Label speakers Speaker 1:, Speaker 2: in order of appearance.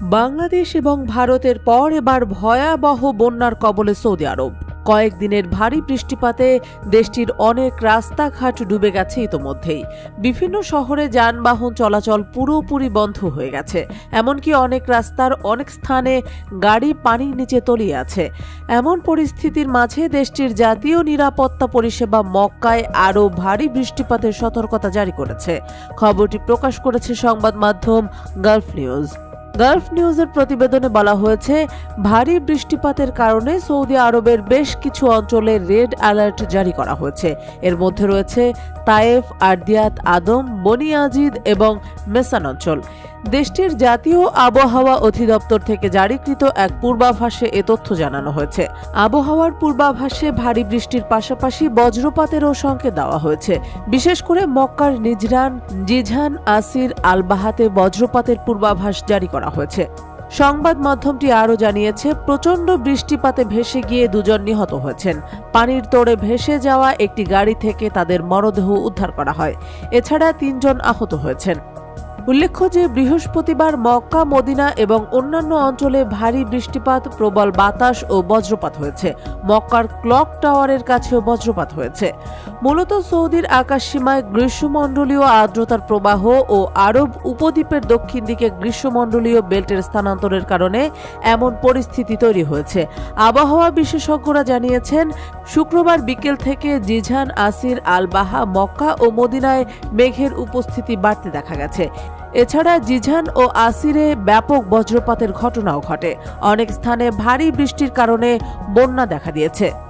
Speaker 1: বাংলাদেশ এবং ভারতের পর এবার ভয়াবহ বন্যার কবলে সৌদি আরব। কয়েকদিনের ভারী বৃষ্টিপাতে দেশটির অনেক রাস্তাঘাট ডুবে গেছে ইতোমধ্যেই। বিভিন্ন শহরে যানবাহন চলাচল পুরোপুরি বন্ধ হয়ে গেছে। এমনকি অনেক রাস্তার অনেক স্থানে গাড়ি পানির নিচে তলিয়ে আছে। এমন পরিস্থিতির মাঝে দেশটির জাতীয় নিরাপত্তা পরিষেবা মক্কায় আরও ভারী বৃষ্টিপাতের সতর্কতা জারি করেছে। খবরটি প্রকাশ করেছে সংবাদ মাধ্যম গালফ নিউজ। গালফ নিউজের প্রতিবেদনে বলা হয়েছে, ভারী বৃষ্টিপাতের কারণে সৌদি আরবের বেশ কিছু অঞ্চলে রেড অ্যালার্ট জারি করা হয়েছে। এর মধ্যে রয়েছে তায়েফ, আর্দিয়াত আদম বনিয়াজিদ এবং মেসান অঞ্চল। দেশটির জাতীয় আবহাওয়া অধিদপ্তর থেকে জারিকৃত এক পূর্বাভাসে এ তথ্য জানানো হয়েছে। আবহাওয়ার পূর্বাভাসে ভারী বৃষ্টির পাশাপাশি বজ্রপাতেরও সংকেত দেওয়া হয়েছে। বিশেষ করে মক্কার নিজরান, জিঝান, আসির, আলবাহাতে বজ্রপাতের পূর্বাভাস জারি করা হয়েছে। সংবাদ মাধ্যমটি আরও জানিয়েছে, প্রচণ্ড বৃষ্টিপাতে ভেসে গিয়ে দুজন নিহত হয়েছেন। পানির তোড়ে ভেসে যাওয়া একটি গাড়ি থেকে তাদের মরদেহ উদ্ধার করা হয়। এছাড়া তিনজন আহত হয়েছেন। উল্লেখ্য যে বৃহস্পতিবার মক্কা, মদিনা এবং অন্যান্য অঞ্চলে ভারী বৃষ্টিপাত, প্রবল বাতাস ও বজ্রপাত হয়েছে। মক্কার ক্লক টাওয়ারের কাছেও বজ্রপাত হয়েছে। মূলত সৌদির আকাশসীমায় গ্রীষ্মমণ্ডলীয় আর্দ্রতার প্রবাহ ও আরব উপদ্বীপের দক্ষিণ দিকে গ্রীষ্মমণ্ডলীয় বেল্টের স্থানান্তরের কারণে এমন পরিস্থিতি তৈরি হয়েছে। আবহাওয়া বিশেষজ্ঞরা জানিয়েছেন, শুক্রবার বিকেল থেকে জিঝান, আসির, আলবাহা, মক্কা ও মদিনায় মেঘের উপস্থিতি বাড়তে দেখা গেছে। এছাড়া জিঝান ও আসিরে ব্যাপক বজ্রপাতের ঘটনাও ঘটে। অনেক স্থানে ভারী বৃষ্টির কারণে বন্যা দেখা দিয়েছে।